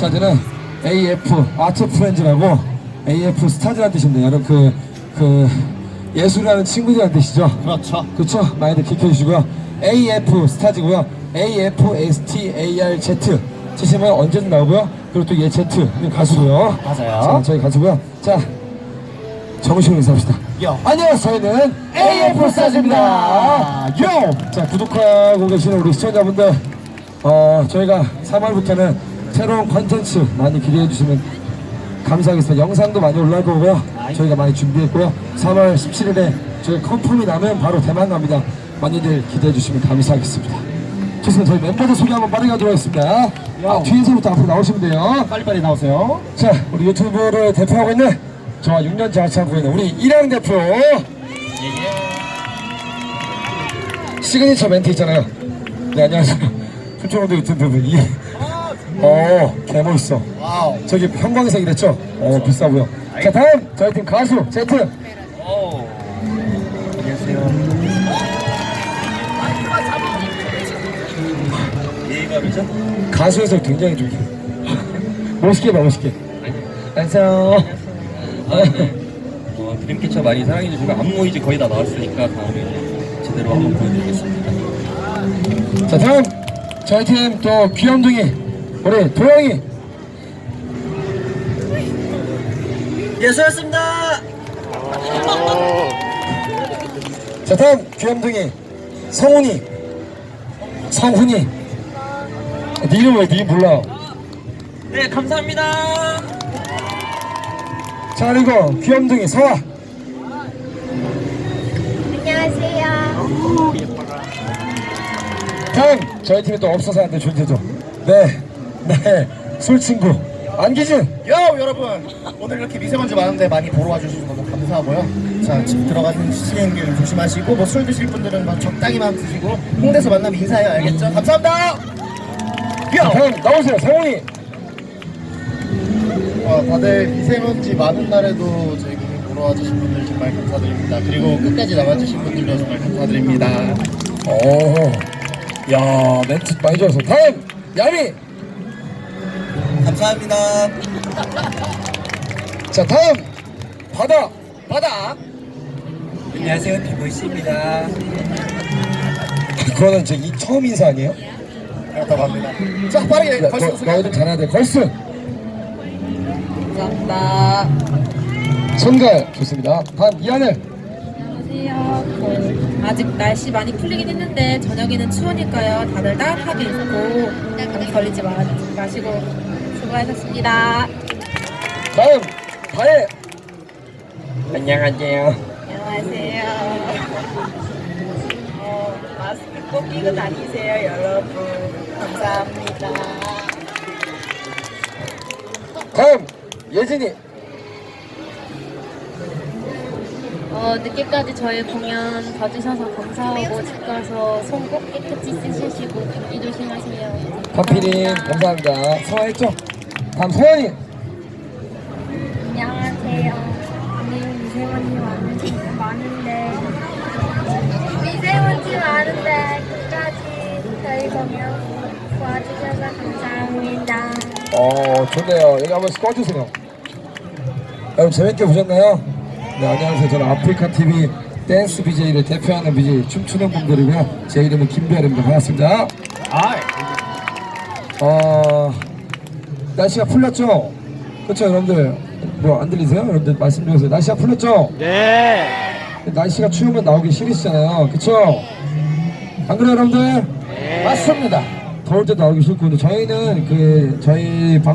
스타즈는 AF 아트 프렌즈라고 AF 스타즈라는 뜻입니다. 여러분 그, 그 예술하는 친구들이라는 뜻이죠. 그렇죠. 그렇죠? 많이들 기억해 주시고요. AF 스타즈고요. AF STAR Z 치시면 언제든 나오고요. 그리고 또 예Z 가수고요. 맞아요. 자, 저희 가수고요. 자, 정식으로 인사합시다. 요. 안녕하세요. 저희는 AF 스타즈입니다. 요! 자, 구독하고 계시는 우리 시청자분들, 어, 저희가 3월부터는 새로운 컨텐츠 많이 기대해 주시면 감사하겠습니다. 영상도 많이 올라올 거고요. 저희가 많이 준비했고요. 3월 17일에 저희 컨펌이 나면 바로 대만 갑니다. 많이들 기대해 주시면 감사하겠습니다. 좋습니다. 저희 멤버들 소개 한번 빠르게 하도록 하겠습니다. 아, 뒤에서부터 앞으로 나오시면 돼요. 빨리빨리 나오세요. 자, 우리 유튜브를 대표하고 있는 저와 6년 차 같이 하고 있는 우리 이랑 대표. 시그니처 멘트 있잖아요. 네, 안녕하세요. 충청도 유튜브 이. 어, 개멋있어. 와우. 저기 형광색 이랬죠? 어, 비싸고요. 자, 다음 저희 팀 가수 제트. 안녕하세요. 예의감이죠? 가수에서 굉장히 좀 멋있게 봐, 멋있게. 안녕. 어, 드림캐쳐 많이 사랑해주시고 안무 이제 거의 다 나왔으니까 다음에 이제 제대로 한번 보여드리겠습니다. 자, 다음 저희 팀 또 귀염둥이 우리 도영이. 예, 수고하셨습니다. 자 다음 귀염둥이 성훈이 성훈이 네 이름 왜네 몰라 네, 감사합니다. 자 그리고 귀염둥이 서아 안녕하세요. 다음 저희 팀에 또 없어서 안될 존재죠 네 네 술친구 안기진 요 여러분 오늘 이렇게 미세먼지 많은데 많이 보러 와주셔서 너무 감사하고요. 자집 들어가는 시행길 조심하시고 뭐 술 드실 분들은 뭐 적당히만 드시고 홍대에서 만나면 인사해요 알겠죠? 감사합니다. 자, 요. 다음 나오세요 성훈이 어, 다들 미세먼지 많은 날에도 저희 보러 와주신 분들 정말 감사드립니다. 그리고 끝까지 남아주신 분들도 정말 감사드립니다. 오야 멘트 많이 좋았어 다음 야미 감사합니다. 자 다음 바다 바다. 안녕하세요, 비보이스입니다. 그거는 저이 처음 인사 아니에요? 그렇다고 합니다. 자 빠르게 야, 걸수 너, 없으니까. 너희들 잘해야 돼 걸스 감사합니다. 손갈 좋습니다 다음 이하늘 안녕하세요. 그, 아직 날씨 많이 풀리긴 했는데 저녁에는 추우니까요. 다들 따뜻하게 입고 감기 걸리지 마, 마시고 수고하셨습니다. 다음 다혜 안녕하세요 안녕하세요. 어, 마스크 꼭 끼고 다니세요, 여러분. 감사합니다. 다음 예진이 어, 늦게까지 저희 공연 봐주셔서 감사하고 집 가서 손 꼭 깨끗이 씻으시고 감기 조심하세요. 파피님 감사합니다 소화했죠? 다음 소연이. 안녕하세요. 오늘 미세먼지 많은, 많은데. 미세먼지 많은데 끝까지 저희 공연 도와주셔서 감사합니다. 어 좋네요. 여기 한번 꺼주세요. 여러분 재밌게 보셨나요? 네 안녕하세요. 저는 아프리카 TV 댄스 BJ를 대표하는 BJ 춤추는 분들이고요. 제 이름은 김별입니다. 반갑습니다. 아, 어 날씨가 풀렸죠? 그렇죠 여러분들 뭐 안 들리세요? 여러분들 말씀 좀 해주세요 날씨가 풀렸죠? 네. 날씨가 추우면 나오기 싫으시잖아요 그쵸? 안 그래요 여러분들? 맞습니다 더울 때 나오기 싫고 근데 저희는 그 저희 방